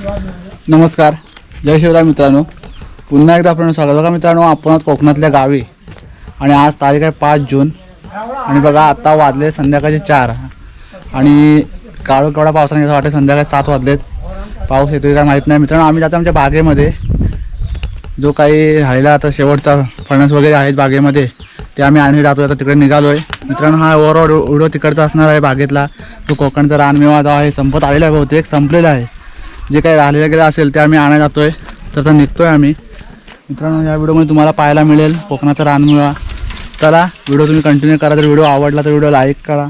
नमस्कार. जय शिवराय मित्रांनो. पुन्हा एकदा आपण स्वागत. बघा मित्रांनो आपण कोकणातल्या गावी. आणि आज तारीख आहे पाच जून. आणि बघा आता वाजले संध्याकाळचे चार. आणि काळू केवढा पावसाने असं वाटतं संध्याकाळी सात वाजलेत. पाऊस येतोय काय माहीत नाही. मित्रांनो आम्ही जातो आमच्या बागेमध्ये. जो काही राहिला आता शेवटचा फणस वगैरे आहेत बागेमध्ये ते आम्ही आणि जातो आता तिकडे निघालो आहे मित्रांनो हा ओव्हरऑल व्हिडिओ तिकडचा असणार आहे बागेतला. तो कोकणचा रानमेवा जो आहे संपत आलेला आहे बहुतेक संपलेला आहे. जे काही राहिलेलं गेलं असेल ते आम्ही आणायला जातोय. तर आता निघतोय आम्ही. मित्रांनो या व्हिडिओमध्ये तुम्हाला पाहायला मिळेल कोकणाचा रानमुळा. चला व्हिडिओ तुम्ही कंटिन्यू करा. तर व्हिडिओ आवडला तर व्हिडिओ लाईक करा.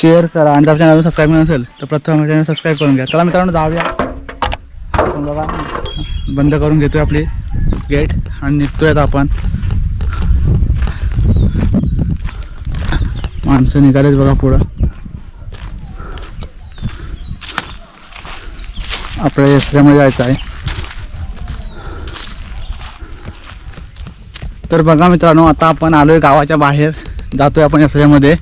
शेअर करा. आणि जर चॅनल सबस्क्राईब नसेल तर प्रथम चॅनल सबस्क्राईब करून घ्या. चला मित्रांनो जाऊया. बघा बंद करून घेतोय आपली गेट आणि निघतोय आता आपण. माणसं निघालेच बघा पुढं. आपल्या एसऱ्यामध्ये जायचं आहे. तर बघा मित्रांनो आता आपण आलोय गावाच्या बाहेर. जातोय आपण एसऱ्यामध्ये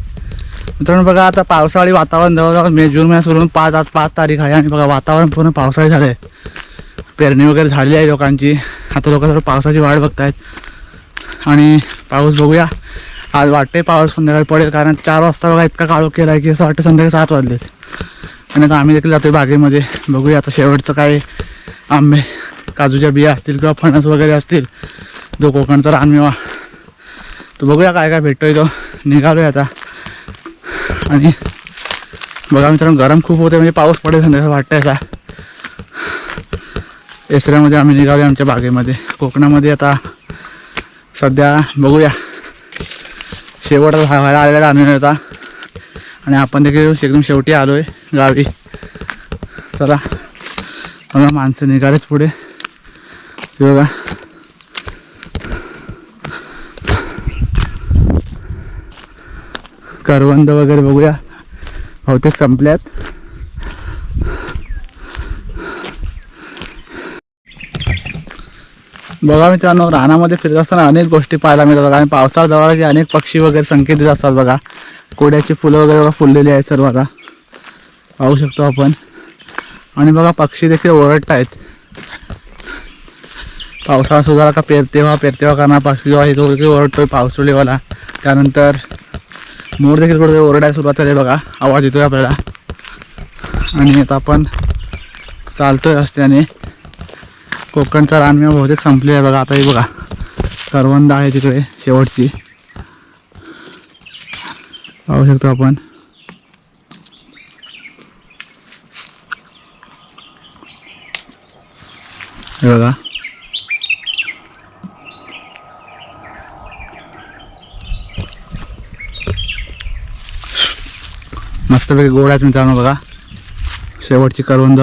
मित्रांनो बघा आता पावसाळी वातावरण जवळजवळ मे जून महिन्यात सुरू पाच आज पाच तारीख आहे. आणि बघा वातावरण पूर्ण पावसाळी झालं आहे पेरणी वगैरे झालेली आहे लोकांची. आता लोक सर्व पावसाची वाट बघतायत. आणि पाऊस बघूया. आज वाटते पाऊस संध्याकाळी पडेल कारण चार वाजता बघा इतका काळोख केला आहे की असं वाटतं संध्याकाळी सात वाजलेत. आणि आता आम्ही देखील जातोय बागेमध्ये बघूया आता शेवटचं काय आंबे काजूच्या बिया असतील किंवा फणस वगैरे असतील जो कोकणचा रानमेवा तो बघूया काय काय भेटतोय तो निघालोय आता आणि बघा मित्रांनो गरम खूप होते म्हणजे पाऊस पडेल संध्याकाळ वाटतंय असा एसऱ्यामध्ये आम्ही निघालो आमच्या बागेमध्ये कोकणामध्ये आता सध्या बघूया शेवटचा व्हायला आलेला रानवेळ होता आणि आपण देखील एकदम शेवटी आलो आहे गावी. चला बघा माणसं निघालेच पुढे. ते बघा. करवंद वगैरे बघूया. बहुतेक संपल्यात. बघा मित्रांनो रानामध्ये फिरत असताना अनेक गोष्टी पाहायला मिळतात. आणि पावसाळा जवळ की अनेक पक्षी वगैरे संकेत देत असतात बघा. कोड्याची फुलं वगैरे बघा फुललेली आहेत सर्व आता. पाहू शकतो आपण. आणि बघा पक्षी देखील ओरडत आहेत. पावसाळा सुरू का पेरतेव्हा पेरतेव्हा करणार पक्षी. जेव्हा येतो देखील ओरडतोय पावसाळीवाला. त्यानंतर मोर देखील कुठे ओरडायला सुरुवात झाली बघा. आवाज येतोय आपल्याला. आणि आता आपण चालतोय रस्त्याने. कोकणचा रानमेवा बहुतेक संपले आहे बघा. आता हे बघा. करवंद आहे तिकडे शेवटची. पाहू शकतो आपण. हे बघा. मस्तपैकी गोड आहेत मित्रांनो बघा. शेवटची करवंद.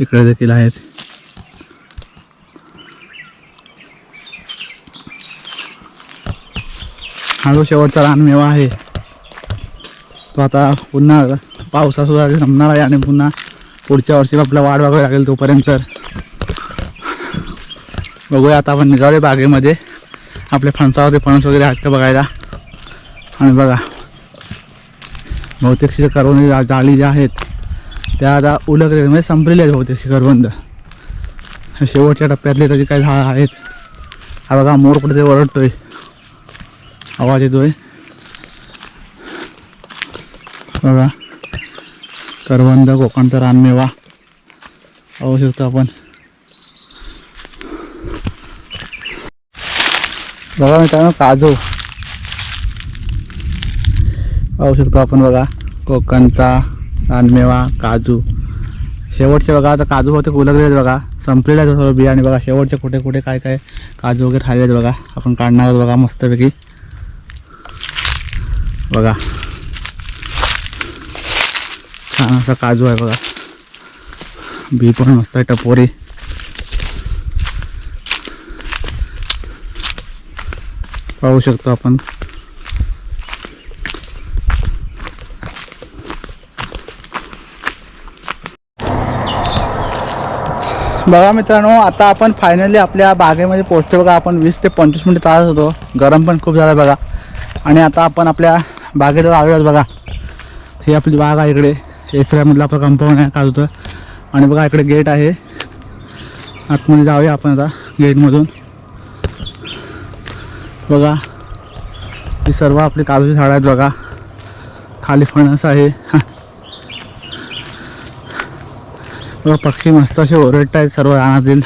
इकडे देखील आहेत. हा जो शेवटचा रानमेवा आहे. तो आता पुन्हा पावसासुद्धा जमणार संपणार आहे आणि पुन्हा पुढच्या वर्षी आपला वाढ बघावी लागेल तोपर्यंत. तर बघूया आता आपण निघाले बागेमध्ये. आपले फणसावरती फणस वगैरे आहेत का बघायला? आणि बघा. बहुतेकशी करवंद जाळी ज्या आहेत त्या आता उलगले म्हणजे संपलेले आहेत बहुतेकशी करवंद. शेवटच्या टप्प्यातले तरी काही झाड आहेत. हा बघा मोर कुठे ओरडतोय. आवाज येतोय? बघा. करवंद कोकणचा रानमेवा. पाहू शकतो आपण. बघा मित्रांनो काजू. पाहू शकतो आपण बघा. कोकणचा रानमेवा काजू. शेवटचे बघा आता काजू होते उलगलेत आहेत बघा. संपलेला सर्व बियाणे बघा शेवटचे कुठे कुठे काय काय काजू वगैरे खाल्लेत आहेत बघा. आपण काढणार आहोत बघा मस्तपैकी. बघा. छान असा काजू आहे बघा. बी पण मस्त आहे टपोरी. पाहू शकतो आपण. बघा मित्रांनो आता आपण फायनली आपल्या बागेमध्ये पोहोचतो बघा. आपण वीस ते पंचवीस मिनिट चालत होतो. गरम पण खूप झालं बघा. आणि आता आपण आपल्या बागेत आलोच बघा. ही आपली बाग आहे इकडे. एसऱ्यामधलं आपलं कंपाऊंड आहे काजूचं आणि बघा इकडे गेट आहे. आतमध्ये जाऊया आपण आता गेटमधून बघा. ही सर्व आपली काजूची झाडं आहेत बघा. खाली फणस आहे. बघा पक्षी मस्त असे ओरडत आहेत सर्व रानातील.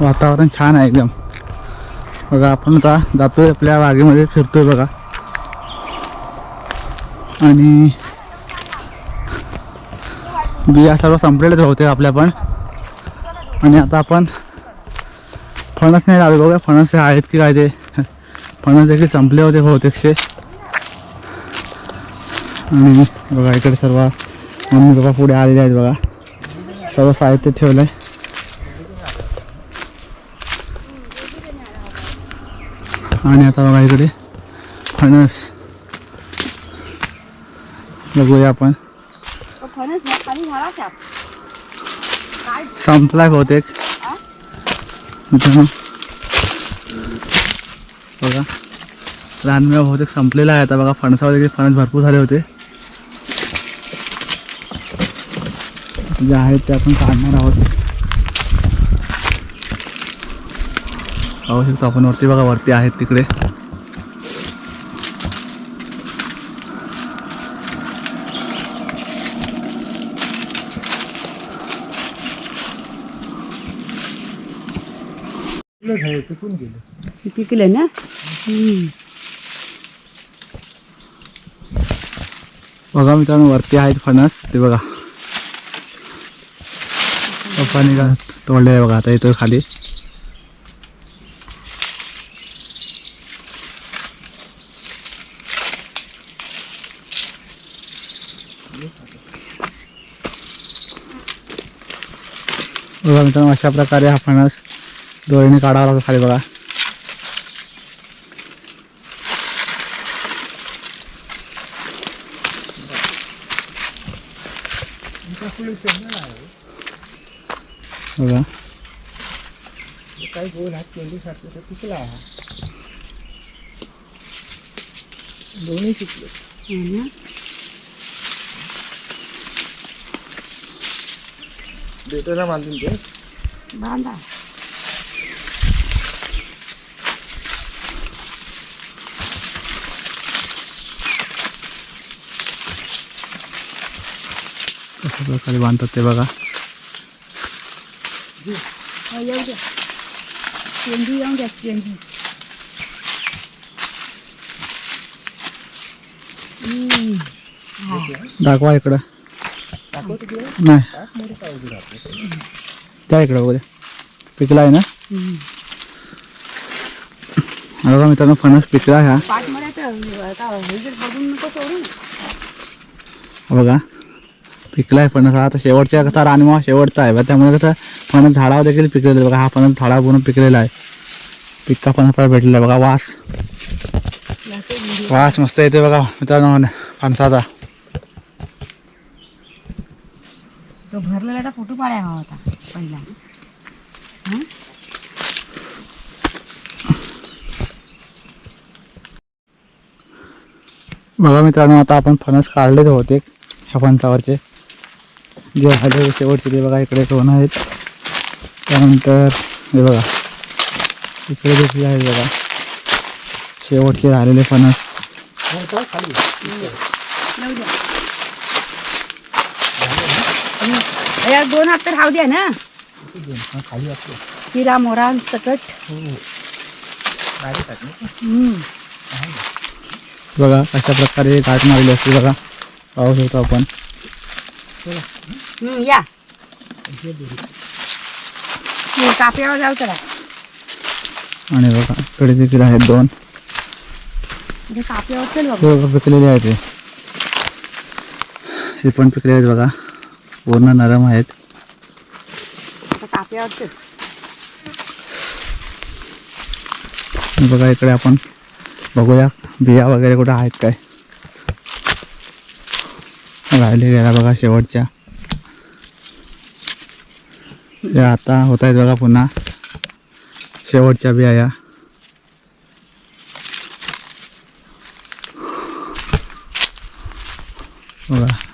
वातावरण छान आहे एकदम. बघा आपण आता जातोय आपल्या बागेमध्ये फिरतोय बघा. आणि बिया सर्व संपलेलेच होते आपल्या पण. आणि आता आपण फणस नाही लागले बघा फणस आहेत की काय ते. फणस देखील संपले होते बहुतेकशे. आणि बघा इकडे सर्व मम्मी बघा पुढे आलेले आहेत बघा. सर्व साहित्य ठेवलं आहे आणि आता बघा इकडे फणस. बघूया आपण. संपलाय बहुतेक. बघा. रानमेवा बहुतेक संपलेला आहे. आता बघा फणसावर देखील फणस भरपूर झाले होते. जे आहेत ते आपण काढणार आहोत. पाहू शकतो आपण वरती बघा वरती आहेत तिकडे. पिकले ना? बघा मित्रांनो वरती आहेत फणस ते बघा. पप्पानी का तोडले बघा आता येतोय खाली. बघा मित्रांनो अशा प्रकारे हा फणस दोरीने काढावा लागतो खाली बघा. बघा. बांधा. कशा प्रकारे बांधतात ते बघा. हो, येऊ द्या. चेंडू येऊन द्या चेंडू. हा. दाखवा इकडं. नाही. त्या इकडं वगैरे पिकला आहे ना? अगं बघा मित्रांनो फणस पिकला आहे हा बघा. पिकला आहे फणस हा. आता शेवटच्या कसा रानमेवा शेवटचा आहे. बघा त्यामुळे कसं फणस झाडावर देखील पिकलेलं आहे. बघा हा फणस झाडावर पूर्ण पिकलेला आहे. पिक्का फणस भेटलेला आहे. बघा वास. वास मस्त येते बघा मित्रांनो. फणसाचा. तो भरलेला फोटो पाड्या हवा होता पहिला. हं? बघा मित्रांनो आता आपण फणस काढलेच होते ह्या फणसावरचे. जे राहिले शेवटचे ते बघा इकडे दोन आहेत. त्यानंतर हे बघा इकडे देखील आहेत बघा. शेवटचे राहिलेले फणस येऊ द्या हं. यार दोन हात तर राहू द्या ना. हिरा मोरा सकट. बघा अशा प्रकारे गाठ मारली असते बघा. पाहू शकतो आपण. या. काप्यावर जाऊ तर आणि बघा इकडे देखील आहेत दोन. काप्यावर पिकलेले आहेत हे. पण पिकले आहेत बघा. पूर्ण नरम आहेत. बघा इकडे आपण बघूया बिया वगैरे कुठं आहेत काय. राहिले गेला बघा शेवटच्या. या आता होत आहेत बघा पुन्हा शेवटच्या बिया या. बघा.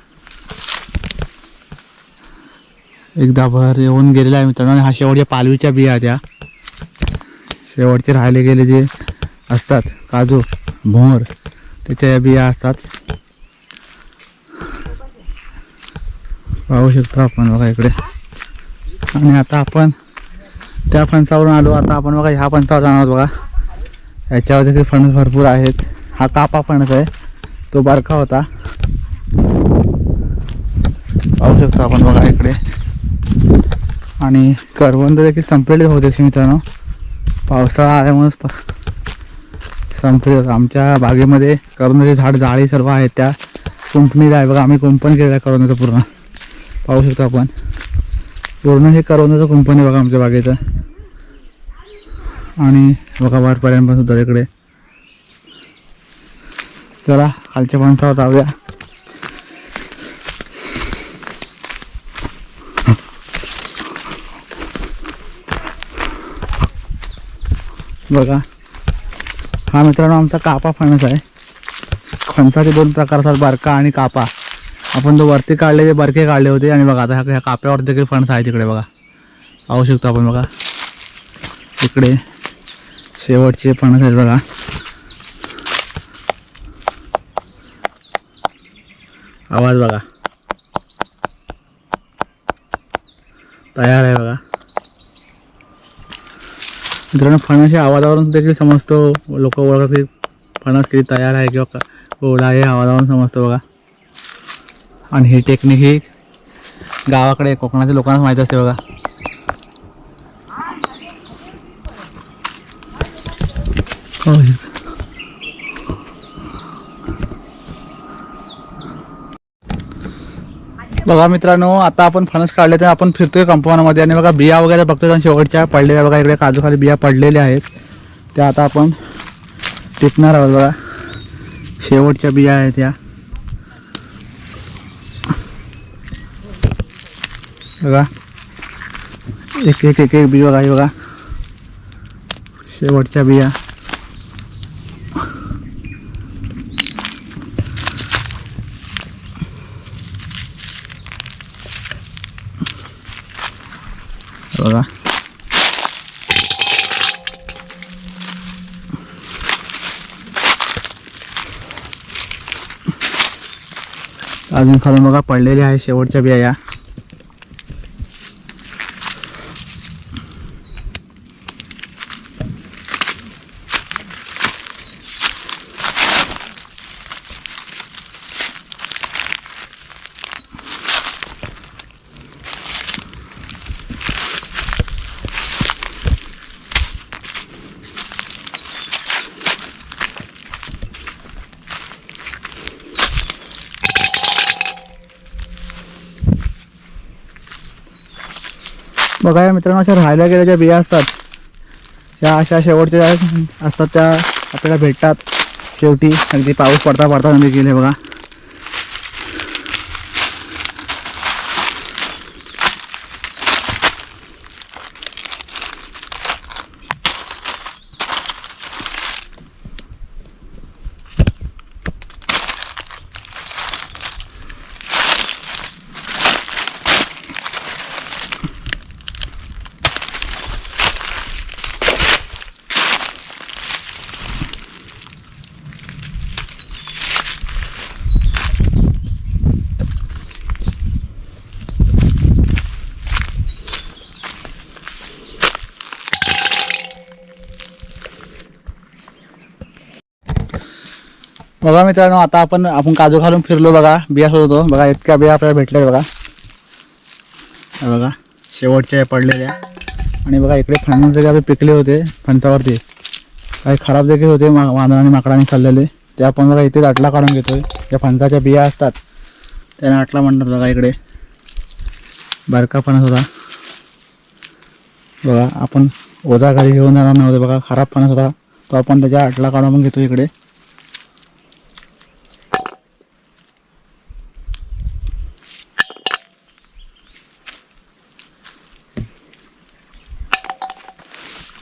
एकदा भर येऊन गेलेला आहे मित्रांनो. आणि हा शेवटच्या पालवीच्या बिया त्या शेवटचे राहिले गेले जे असतात काजू भोर त्याच्या या बिया असतात. पाहू शकतो आपण बघा इकडे. आणि आता आपण त्या फणसावरून आलो. आता आपण बघा ह्या फणसावर जाणार बघा. याच्यावर देखील फणस भरपूर आहेत. हा कापा फणस आहे. तो बारका होता. पाहू शकतो आपण बघा इकडे. आणि करवंद देखील संपलेले होते मित्रांनो. पावसाळा आल्यामुळेच संपले होते आमच्या बागेमध्ये करवंदाचे झाड जाळी सर्व आहेत. त्या कुंपणीला आहे बघा आम्ही कुंपण केलेलं आहे करवंदाचं पूर्ण. पाहू शकतो आपण. पूर्ण हे करवंदाचं कुंपण आहे बघा आमच्या बागेचं. आणि बघा वाटपाड्यांपासून सुद्धा इकडे. चला खालच्या माणसावर जाऊया. बघा. हा मित्रांनो आमचा कापा फणस आहे. फणसाचे दोन प्रकार असतात बारका आणि कापा. आपण तो वरती काढले ते बारके काढले होते. आणि बघा आता ह्या ह्या काप्यावर देखील फणस आहे तिकडे बघा. पाहू शकतो आपण बघा. इकडे शेवटचे फणस आहेत बघा. आवाज बघा. तयार आहे बघा मित्रांनो फणस या आवाजावरून देखील समजतो. लोक ओळखत की फणस किती तयार आहे किंवा क- ओढा आहे आवाजावरून समजतो बघा. आणि ही टेक्निक ही गावाकडे कोकणाच्या लोकांनाच माहीत असते बघा. हो बघा मित्रांनो आता आपण फणस काढले तर आपण फिरतोय कंपाऊंडमध्ये. आणि बघा बिया वगैरे बघतोय आणि शेवटच्या पडलेल्या. बघा इकडे काजूखाली बिया पडलेल्या आहेत. त्या आता आपण टिपणार आहोत बघा. शेवटच्या बिया आहेत या बघा. एक एक एक एक बी बघा हे बघा. शेवटच्या बिया. बघा. अजून खालून बघा पडलेल्या आहे शेवटच्या बिया या. बघा या मित्रांनो अशा राहायला गेल्या ज्या बिया असतात त्या अशा शेवटच्या ज्या असतात त्या आपल्याला भेटतात. शेवटी अगदी पाऊस पडता पडता नदी गेले बघा. बघा मित्रांनो आता आपण आपण काजू घालून फिरलो बघा बिया होतो बघा इतक्या बिया आपल्याला भेटल्या बघा. बघा शेवटच्या या पडलेल्या. आणि बघा इकडे फणस जे आपले पिकले होते फणसावरती. काही खराब देखील होते मा वांदराने माकडाने खाल्लेले. ते आपण बघा इथेच आटला काढून घेतोय. ज्या फणसाच्या बिया असतात. त्यांना आटला म्हणतात बघा इकडे. बारका फणस होता. बघा आपण ओझा घरी घेऊन जाणार नव्हते. बघा खराब फणस होता. तो आपण त्याच्या आटला काढून घेतो इकडे.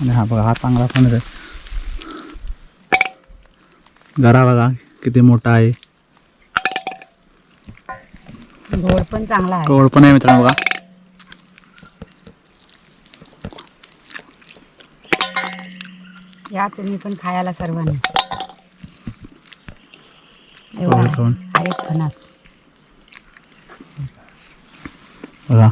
आणि हा बघा हा चांगला फणस आहे. गरा बघा किती मोठा आहे. गोड पण चांगला आहे. गोड पण आहे मित्रांनो बघा. या तुम्ही पण खायला सर्वांनी. बघा.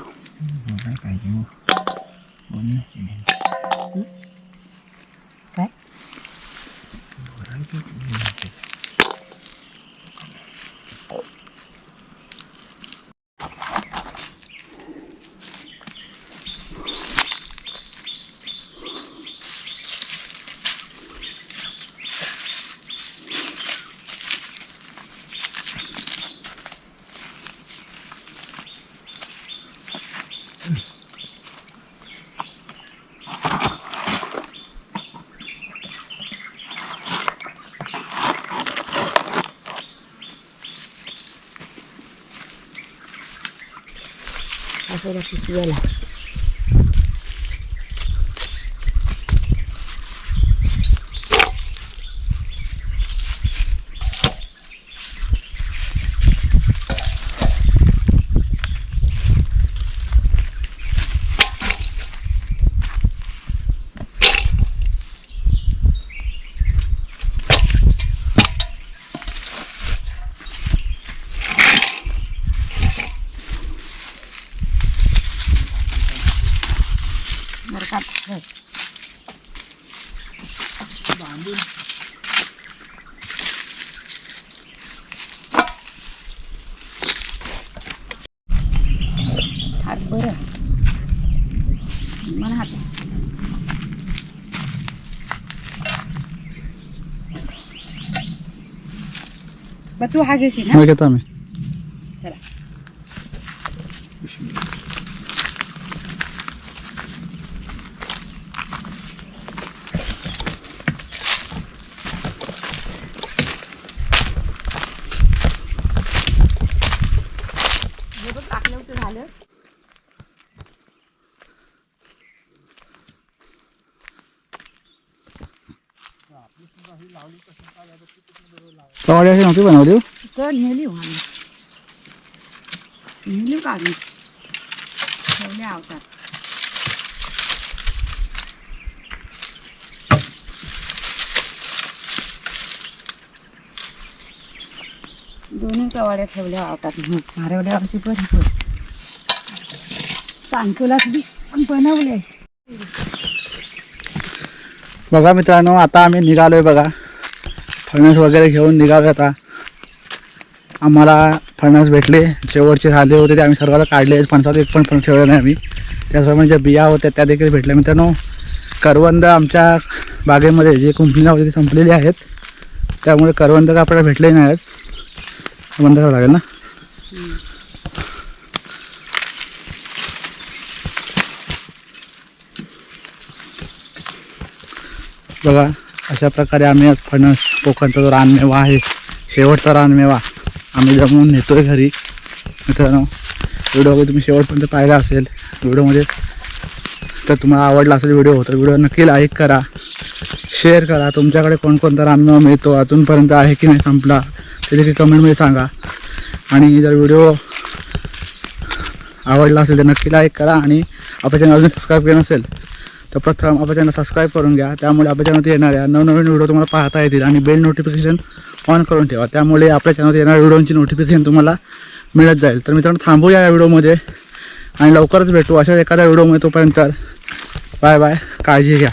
por la oficina. बरं तू हा घेशील नेली काढून ठेवले आवतात दोन्ही कवाड्या ठेवल्या आवतात पण. सांगतोलाच बी पण बनवले. बघा मित्रांनो आता आम्ही निघालोय बघा. फणस वगैरे घेऊन निघावे आता. आम्हाला फणस भेटले. शेवटचे झाले होते ते आम्ही सर्वाला काढले. फणसात एक पण फणस ठेवलं नाही आम्ही. त्याचप्रमाणे म्हणजे ज्या बिया होत्या त्या देखील भेटल्या. मित्रांनो करवंद आमच्या बागेमध्ये जे कुंपणीला होते ते संपलेले आहेत. त्यामुळे करवंद का आपल्याला भेटले नाही आहेत बंद करावं लागेल ना? बघा. अशा प्रकारे आम्ही आज फणस कोकणचा जो रानमेवा आहे शेवटचा रानमेवा आम्ही जमवून आहे घरी. मित्रांनो व्हिडिओ वगैरे तुम्ही शेवटपर्यंत पाहिला असेल व्हिडिओमध्ये तर तुम्हाला आवडला असेल व्हिडिओ तर व्हिडिओ नक्की लाईक करा शेअर करा. तुमच्याकडे कोणकोणता रानमेवा मिळतो अजूनपर्यंत आहे की नाही संपला ते देखील कमेंटमध्ये सांगा. आणि जर व्हिडिओ आवडला असेल तर नक्की लाईक करा आणि आपल्या चॅनल अजून सबस्क्राईब केलं नसेल तर प्रथम आपल्या चॅनल सबस्क्राईब करून घ्या. त्यामुळे आपल्या चॅनलवर येणाऱ्या नवनवीन व्हिडिओ तुम्हाला पाहता येतील आणि बेल नोटिफिकेशन ऑन करून ठेवा. त्यामुळे आपल्या चॅनलवर येणाऱ्या व्हिडिओची नोटिफिकेशन तुम्हाला मिळत जाईल. तर मित्रांनो थांबूया या व्हिडिओमध्ये आणि लवकरच भेटू. अशाच एखाद्या व्हिडिओमध्ये तोपर्यंत बाय बाय काळजी घ्या.